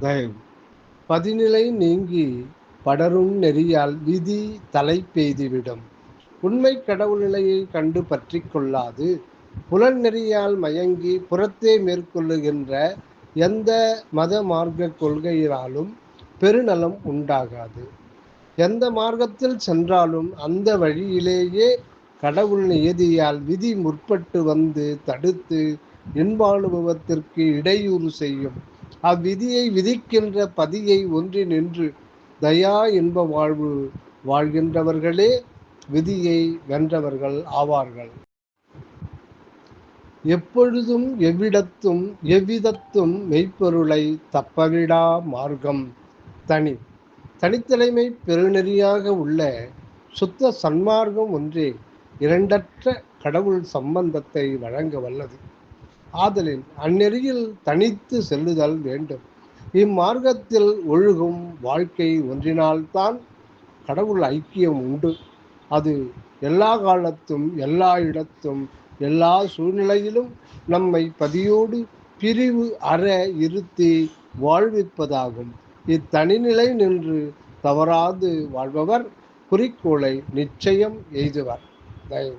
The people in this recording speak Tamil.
தயவு. பதிநிலை நீங்கி படரும் நெறியால் விதி தலை பெய்துவிடும். உண்மை கடவுள் நிலையை கண்டு பற்றி கொள்ளாது. புலன் நெறியால் மயங்கி புறத்தே மேற்கொள்ளுகின்ற எந்த மத மார்க்க கொள்கையினாலும் பெருநலம் உண்டாகாது. எந்த மார்க்கத்தில் சென்றாலும் அந்த வழியிலேயே கடவுள் நியதியால் விதி முற்பட்டு வந்து தடுத்து இன்பானுபவத்திற்கு இடையூறு செய்யும். அவ்விதியை விதிக்கின்ற பதியை ஒன்றி நின்று தயா இன்ப வாழ்வு வாழ்கின்றவர்களே விதியை வென்றவர்கள் ஆவார்கள். எப்பொழுதும் எவ்விடத்தும் எவ்விதத்தும் மெய்ப்பொருளை தப்பவிடா மார்க்கம் தனி. தனித்தலைமை பெருநெறியாக உள்ள சுத்த சன்மார்க்கம் ஒன்றே இரண்டற்ற கடவுள் சம்பந்தத்தை வழங்க வல்லது. ஆதலின் அந்நெறியில் தனித்து செல்லுதல் வேண்டும். இம்மார்க்கத்தில் ஒழுகும் வாழ்க்கை ஒன்றினால்தான் கடவுள் ஐக்கியம் உண்டு. அது எல்லா காலத்தும் எல்லா இடத்தும் எல்லா சூழ்நிலையிலும் நம்மை பதியோடு பிரிவு அற இருத்தி வாழ்விப்பதாகும். இத்தனிநிலை நின்று தவறாது வாழ்பவர் குறிக்கோளை நிச்சயம் எய்துவர். தயவு